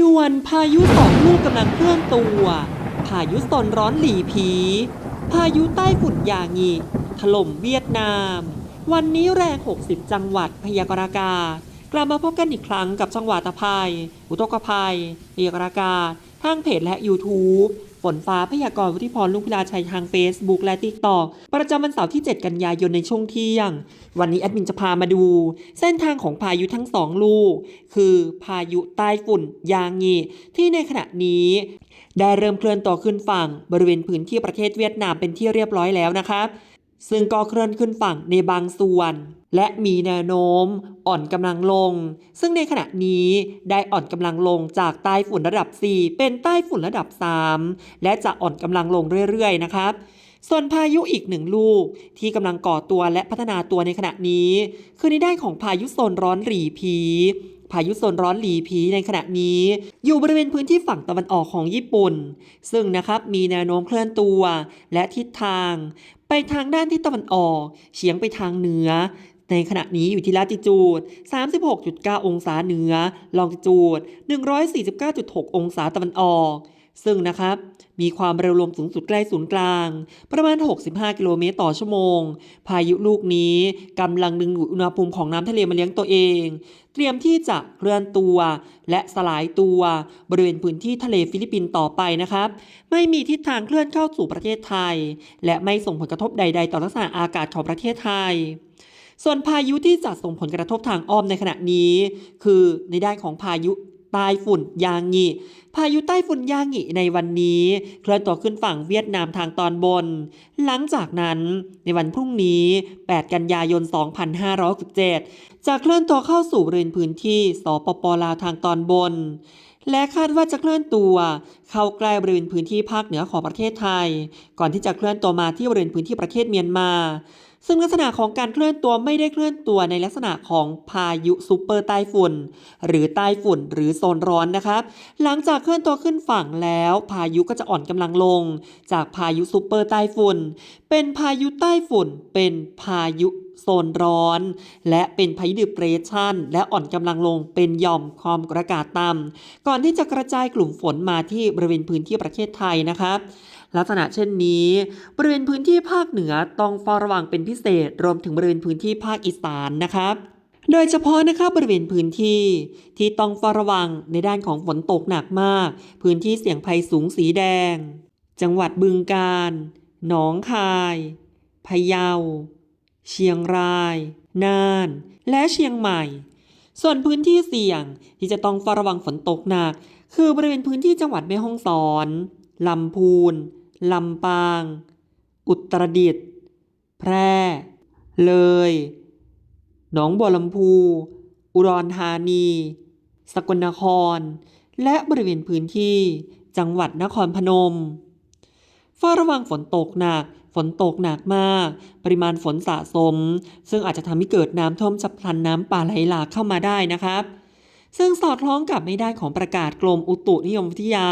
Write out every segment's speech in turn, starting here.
ด่วนพายุสองลูกกำลังเคลื่อนตัว พายุตนร้อนหลีผี พายุใต้ฝุ่นยางีถล่มเวียดนาม วันนี้แรง 60 จังหวัดพยากรากาศ กลับมาพบกันอีกครั้งกับจังหวัดตะภัย อุตกภัยพยากรากาศทางเพจและ YouTube ฝนฟ้าพยากรณ์วุฒิพรลุงพิลาชัยทาง Facebook และ TikTok ประจำวันเสาร์ที่ 7 กันยายนในช่วงเที่ยง วันนี้แอดมินจะพามาดู เส้นทางของพายุทั้งสองลูก คือพายุใต้ฝุ่นยางงีที่ในขณะนี้ ได้เริ่มเคลื่อนตัวขึ้นฝั่งบริเวณพื้นที่ประเทศเวียดนามเป็นที่เรียบร้อยแล้วนะครับซึ่งก็เคลื่อนขึ้นฝั่งในบางส่วน และมีแนวโน้มอ่อนกำลังลง ซึ่งในขณะนี้ได้อ่อนกำลังลงจากใต้ฝุ่นระดับ 4 เป็นใต้ฝุ่นระดับ 3 และจะอ่อนกำลังลงเรื่อยๆ นะครับ ส่วนพายุอีกหนึ่งลูกที่กำลังก่อตัวและพัฒนาตัวในขณะนี้ คือในด้านของพายุโซนร้อนหลีผีพายุโซนร้อนหลีผีในขณะนี้ อยู่บริเวณพื้นที่ฝั่งตะวันออกของญี่ปุ่น ซึ่งนะครับมีแนวโน้มเคลื่อนตัวและทิศทาง ไปทางด้านทิศตะวันออกเฉียงไปทางเหนือ ในขณะนี้อยู่ที่ลาติจูด 36.9 องศาเหนือ ลองติจูด 149.6 องศาตะวันออก ซึ่งนะครับ มีความเร็วลมสูงสุดใกล้ศูนย์กลาง ประมาณ 65 กิโลเมตรต่อชั่วโมง พายุลูกนี้กำลังดึงดูดอุณหภูมิของน้ำทะเลมาเลี้ยงตัวเอง เตรียมที่จะเคลื่อนตัวและสลายตัวบริเวณพื้นที่ทะเลฟิลิปปินส์ต่อไปนะครับ ไม่มีทิศทางเคลื่อนเข้าสู่ประเทศไทย และไม่ส่งผลกระทบใด ๆ ต่อลักษณะอากาศของประเทศไทย ส่วนพายุที่จะส่งผลกระทบทางอ้อมในขณะนี้ คือในด้านของพายุใต้ฝุ่นยางงีพายุใต้ฝุ่นยางงีในวันนี้เคลื่อนตัวขึ้นฝั่งเวียดนามทางตอนบน หลังจากนั้นในวันพรุ่งนี้ 8 กันยายน 2567จะเคลื่อนตัวเข้าสู่บริเวณพื้นที่สปปลาวทางตอนบน และคาดว่าจะเคลื่อนตัวเข้าใกล้บริเวณพื้นที่ภาคเหนือของประเทศไทย ก่อนที่จะเคลื่อนตัวมาที่บริเวณพื้นที่ประเทศเมียนมา ซึ่งลักษณะของการเคลื่อนตัวไม่ได้เคลื่อนตัวในลักษณะของพายุซูเปอร์ใต้ฝุ่น หรือใต้ฝุ่นหรือโซนร้อนนะครับหลังจากเคลื่อนตัวขึ้นฝั่งแล้ว พายุก็จะอ่อนกำลังลง จากพายุซูเปอร์ใต้ฝุ่นเป็นพายุใต้ฝุ่น เป็นพายุ โซนร้อน และเป็นพายุดิเปรชันและอ่อนกำลังลงเป็นหย่อมความกดอากาศต่ำก่อนที่จะกระจายกลุ่มฝนมาที่บริเวณพื้นที่ประเทศไทยนะครับลักษณะเช่นนี้ บริเวณพื้นที่ภาคเหนือต้องเฝ้าระวังเป็นพิเศษ รวมถึงบริเวณพื้นที่ภาคอีสานนะครับโดยเฉพาะนะครับบริเวณพื้นที่ที่ต้องเฝ้าระวังในด้านของฝนตกหนักมาก พื้นที่เสี่ยงภัยสูงสีแดง จังหวัดบึงกาฬหนองคาย พะเยา เชียงราย น่าน และเชียงใหม่ ส่วนพื้นที่เสี่ยงที่จะต้องเฝ้าระวังฝนตกหนัก คือบริเวณพื้นที่จังหวัดแม่ฮ่องสอน ลำพูน ลำปาง อุตรดิตถ์ แพร่ เลย หนองบัวลำพู อุดรธานี สกลนคร และบริเวณพื้นที่จังหวัดนครพนมเฝ้าระวังฝนตกหนัก ฝนตกหนักมาก ปริมาณฝนสะสม ซึ่งอาจจะทำให้เกิดน้ำท่วมฉับพลันน้ำป่าไหลหลากเข้ามาได้นะครับซึ่งสอดคล้องกับไม่ได้ของประกาศกรมอุตุนิยมวิทยา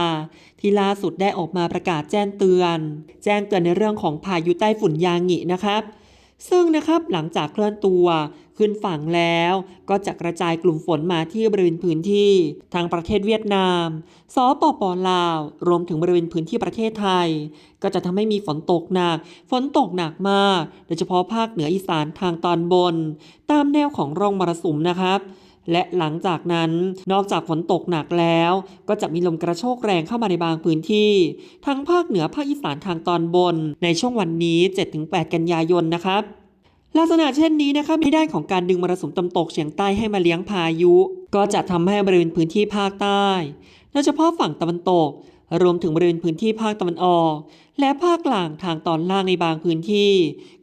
ที่ล่าสุดได้ออกมาประกาศแจ้งเตือน แจ้งเตือนในเรื่องของพายุใต้ฝุ่นยางินะครับ ซึ่งนะครับหลังจากเคลื่อนตัวขึ้นฝั่งแล้วก็จะกระจายกลุ่มฝนมาที่บริเวณพื้นที่ทางประเทศเวียดนามสปปลาว รวมถึงบริเวณพื้นที่ประเทศไทย ก็จะทำให้มีฝนตกหนัก ฝนตกหนักมาก โดยเฉพาะภาคเหนืออีสานทางตอนบน ตามแนวของร่องมรสุมนะครับ และหลังจากนั้นนอกจากฝนตกหนักแล้ว ก็จะมีลมกระโชกแรงเข้ามาในบางพื้นที่ ทั้งภาคเหนือภาคอีสานทางตอนบน ในช่วงวันนี้ 7-8 กันยายนนะครับลักษณะเช่นนี้นะครับในด้านของการดึงมรสุมตะวันตกเฉียงใต้ให้มาเลี้ยงพายุ ก็จะทำให้บริเวณพื้นที่ภาคใต้โดยเฉพาะฝั่งตะวันตก รวมถึงบริเวณพื้นที่ภาคตะวันออก และภาคกลางทางตอนล่างในบางพื้นที่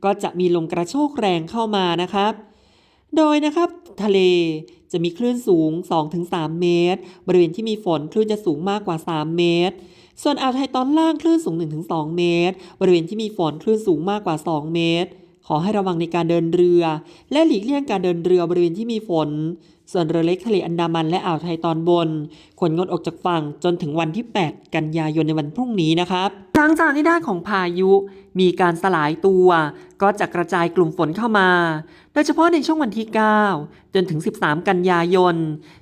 ก็จะมีลมกระโชกแรงเข้ามานะครับ โดยนะครับทะเลจะมีคลื่นสูง 2-3 เมตร บริเวณที่มีฝนคลื่นจะสูงมากกว่า 3 เมตร ส่วนอ่าวไทยตอนล่างคลื่นสูง 1-2 เมตร บริเวณที่มีฝนคลื่นสูงมากกว่า 2 เมตร ขอให้ระวังในการเดินเรือ และหลีกเลี่ยงการเดินเรือบริเวณที่มีฝน ส่วนเรือเล็กทะเลอันดามันและอ่าวไทยตอนบนควรงดออกจากฝั่งจนถึงวันที่ 8 กันยายนในวันพรุ่งนี้นะครับ หลังจากที่ด้านของพายุมีการสลายตัว ก็จะกระจายกลุ่มฝนเข้ามา โดยเฉพาะในช่วงวันที่ 9 จนถึง 13 กันยายน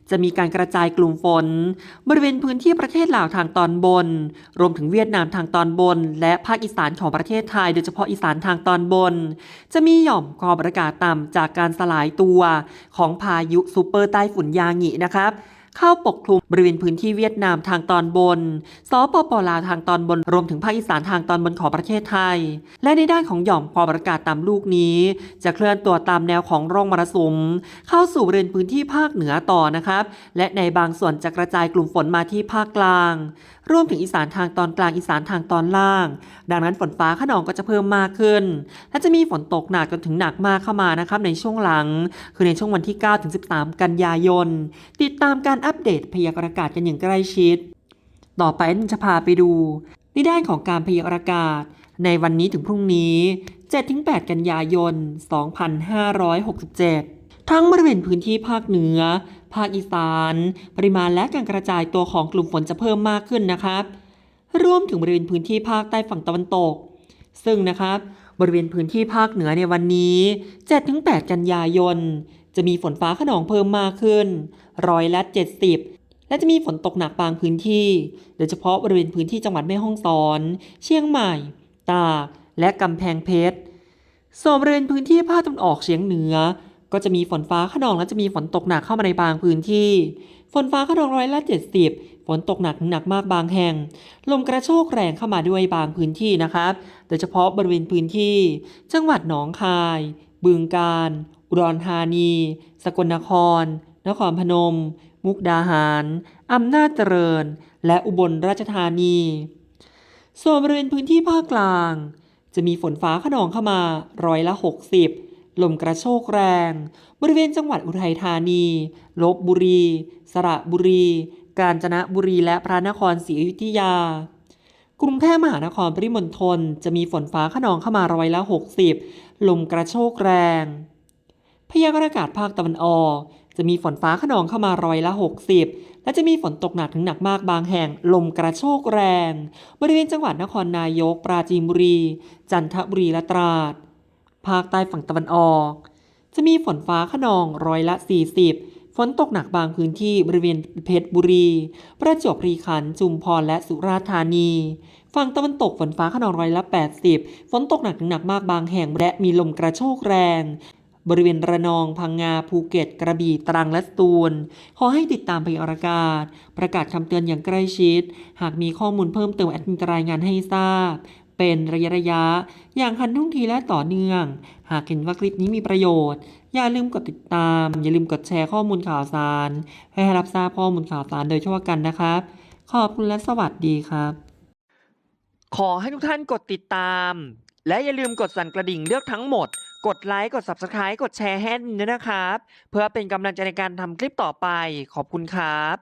จะมีการกระจายกลุ่มฝน บริเวณพื้นที่ประเทศลาวทางตอนบน รวมถึงเวียดนามทางตอนบน และภาคอีสานของประเทศไทย โดยเฉพาะอีสานทางตอนบน จะมีหย่อมความกดอากาศต่ำจากการสลายตัวของพายุซูเปอร์ไต้ฝุ่นยางินะครับ เข้าปกคลุมบริเวณพื้นที่เวียดนามทางตอนบน สปปลาวทางตอนบน รวมถึงภาคอีสานทางตอนบนของประเทศไทย และในด้านของหย่อมความกดอากาศต่ำลูกนี้ จะเคลื่อนตัวตามแนวของร่องมรสุม เข้าสู่บริเวณพื้นที่ภาคเหนือต่อนะครับ และในบางส่วนจะกระจายกลุ่มฝนมาที่ภาคกลาง รวมถึงอีสานทางตอนกลางอีสานทางตอนล่าง ดังนั้นฝนฟ้าขนองก็จะเพิ่มมากขึ้น และจะมีฝนตกหนักจนถึงหนักมากเข้ามานะครับในช่วงหลัง คือในช่วงวันที่9ถึง13 กันยายน ติดตามการอัปเดตพยากรณ์อากาศกันอย่างใกล้ชิด ต่อไปจะพาไปดู ในด้านของการพยากรณ์อากาศ ในวันนี้ถึงพรุ่งนี้ 7-8 กันยายน 2567 ทั้งบริเวณพื้นที่ภาคเหนือ ภาคอีสาน ปริมาณและการกระจายตัวของกลุ่มฝนจะเพิ่มมากขึ้นนะครับรวมถึงบริเวณพื้นที่ภาคใต้ฝั่งตะวันตก ซึ่งนะครับบริเวณพื้นที่ภาคเหนือในวันนี้ 7-8 กันยายน จะมีฝนฟ้าขนองเพิ่มมากขึ้นร้อยละ 70 และจะมีฝนตกหนักบางพื้นที่ โดยเฉพาะบริเวณพื้นที่จังหวัดแม่ฮ่องสอน เชียงใหม่ ตาก และกำแพงเพชรส่วนบริเวณพื้นที่ภาคตะวันออกเฉียงเหนือ ก็จะมีฝนฟ้าขนองและจะมีฝนตกหนักเข้ามาในบางพื้นที่ ฝนฟ้าขนองร้อยละ 70 ฝนตกหนักหนักมากบางแห่ง ลมกระโชกแรงเข้ามาด้วยบางพื้นที่นะครับ โดยเฉพาะบริเวณพื้นที่ จังหวัดหนองคาย บึงกาฬ อุดรธานี สกลนคร นครพนม มุกดาหาร อำนาจเจริญ และอุบลราชธานี ส่วนบริเวณพื้นที่ภาคกลาง จะมีฝนฟ้าขนองเข้ามาร้อยละ 60 ลมกระโชกแรง บริเวณจังหวัดอุทัยธานี ลบบุรี สระบุรี กาญจนบุรี และพระนครศรีอยุธยา กรุงเทพมหานครปริมณฑลจะมีฝนฟ้าขนองเข้ามาร้อยละ 60 ลมกระโชกแรง พยากรณ์อากาศภาคตะวันออก จะมีฝนฟ้าขนองเข้ามาร้อยละ 60 และจะมีฝนตกหนักถึงหนักมากบางแห่ง ลมกระโชกแรง บริเวณจังหวัดนครนายก ปราจีนบุรี จันทบุรีและตราด ภาคใต้ฝั่งตะวันออก จะมีฝนฟ้าขนองร้อยละ 40ฝนตกหนักบางพื้นที่บริเวณเพชรบุรี ประจวบคีรีขันธ์ จุมพร และสุราษฎร์ธานี ฝั่งตะวันตกฝนฟ้าขนองร้อยละ 80 ฝนตกหนักถึงหนักมากบางแห่งและมีลมกระโชกแรง บริเวณระนอง พังงา ภูเก็ต กระบี่ ตรัง และสตูล ขอให้ติดตามพยากรณ์อากาศ ประกาศคำเตือนอย่างใกล้ชิด หากมีข้อมูลเพิ่มเติมแอดมินรายงานให้ทราบ เป็นระยะระยะ อย่างทันท่วงทีและต่อเนื่อง หากเห็นว่าคลิปนี้มีประโยชน์ อย่าลืมกดติดตาม อย่าลืมกดแชร์ข้อมูลข่าวสาร ให้รับทราบข้อมูลข่าวสารโดยทั่วกันนะครับ ขอบคุณและสวัสดีครับ ขอให้ทุกท่านกดติดตาม และอย่าลืมกดสั่นกระดิ่งเลือกทั้งหมด กดไลค์กด Subscribe กดแชร์ให้ด้วยนะครับ เพื่อเป็นกำลังใจในการทำคลิปต่อไปขอบคุณครับ